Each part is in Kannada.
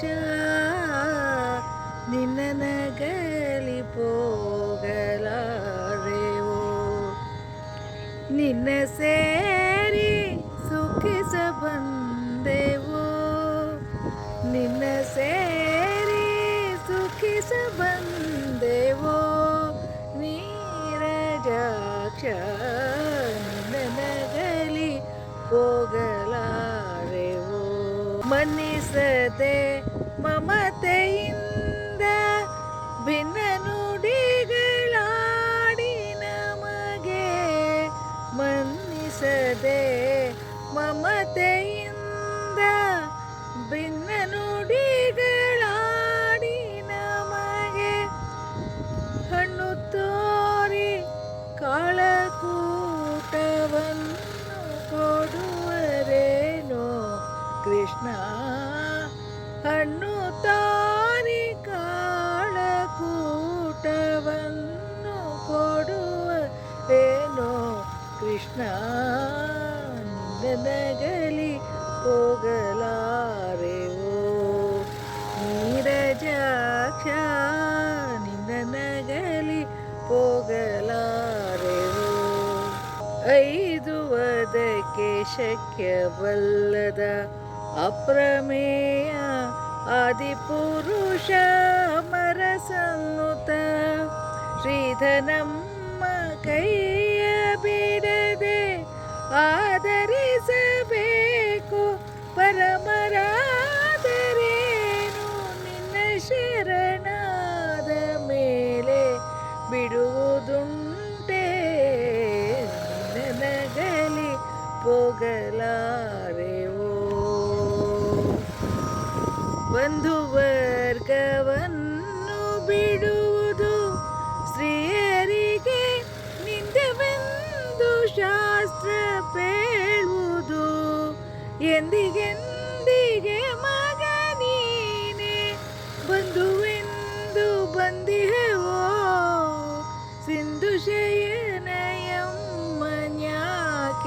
ಮೋಕ್ಷ ನಿನ್ನ ನಗಲಿ ಪೋಗಲಾರೆವು? ನಿನ್ನ ಸೇರಿ ಸುಖಿಸ ಬಂದೆವು? ನಿನ್ನ ಸೇರಿ ಸುಖಿಸ ಬಂದೆವು? ನೀರಜಾಕ್ಷ ನಿನ್ನ ನಗಲಿ ಪೋಗಲಾರೆವು? ಮನ್ನಿಸದೆ ಮಮತೆಯಿಂದ ಭಿನ್ನ ನುಡಿಗಳಾಡಿ ನಮಗೆ ಮನ್ನಿಸದೆ ಮಮತೆಯಿಂದ ಭಿನ್ನ ನಗಲಿ ಹೋಗಲಾರೆವೋ? ನೀರಜಾಕ್ಷ ನಿನ್ನ ನಗಲಿ ಐದು ಐದುವದಕ್ಕೆ ಶಕ್ಯವಲ್ಲದ ಅಪ್ರಮೇಯ ಆದಿಪುರುಷ ಮರಸನ್ನುತ ಶ್ರೀಧನಮ್ಮ ಕೈಯ ಬಿಡದೆ ಆದರಿಸಬೇಕು ಬಿಡುವುದುಂಟೆ ನಿನ್ನ ನಗಲಿ ಹೋಗಲಾರೆವೋ ಬಂಧು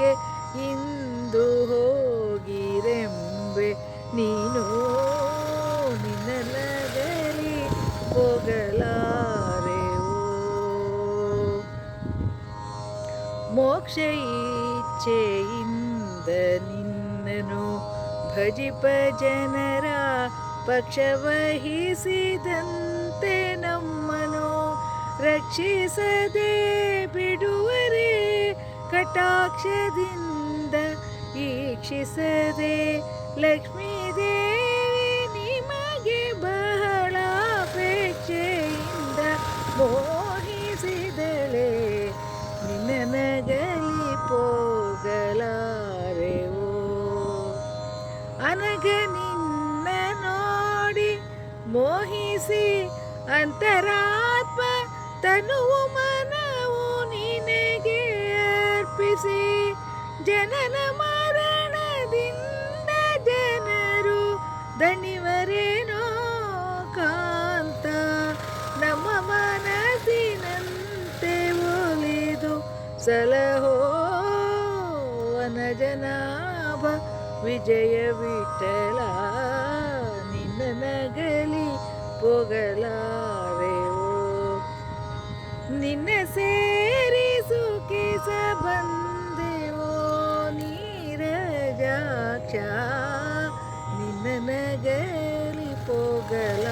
ಶಯನಯಮ್ಮನ್ಯಾಕೆ ಇಂದು ಹೋಗಿರೆಂಬೆ ನೀನು ನಿನ್ನಲಗಲಿ ಹೋಗಲಾರೆವು? ಮೋಕ್ಷ ಇಚ್ಛೆಯಿಂದ ನಿನ್ನನು ಭಜಿಪ ಜನರ ಪಕ್ಷವಹಿಸಿದಂತೆ ನಮ್ಮನು ರಕ್ಷಿಸದೆ ಬಿಡುವರೆ? ಕಟಾಕ್ಷದಿಂದ ಈಕ್ಷಿಸದೆ ಲಕ್ಷ್ಮೀದೇವಿ ನಿಮಗೆ ಬಹಳ ಅಪೇಕ್ಷೆಯಿಂದ ಮೋಹಿಸಿದಳೆ. ನಿನ್ನನಗಲಿ ನಗಲಿ ಹೋಗಲಾರೆವೋ ಅನಗ ನಿನ್ನ ನೋಡಿ ಮೋಹಿಸಿ ಅಂತರಾತ್ಮ ತನುವು ಮನ ಅರ್ಪಿಸಿ ಜನನ ಮರಣದಿಂದ ಜನರು ದಣಿವರೇನೋ ಕಾಂತ. ನಮ್ಮ ಮನಸ್ಸಿನಂತೆ ಒಲಿದು ಸಲಹೋ ವನಜನಾಭ ವಿಜಯ ವಿಠಲ. ನಿನ್ನ ನಗಲಿ ಹೋಗಲಾರೆವೋ ನಿನ್ನ ಸೇರಿ ನೀರಜಾಕ್ಷ ನಿನ್ನ ನಗಲಿ ಹೋಗಲ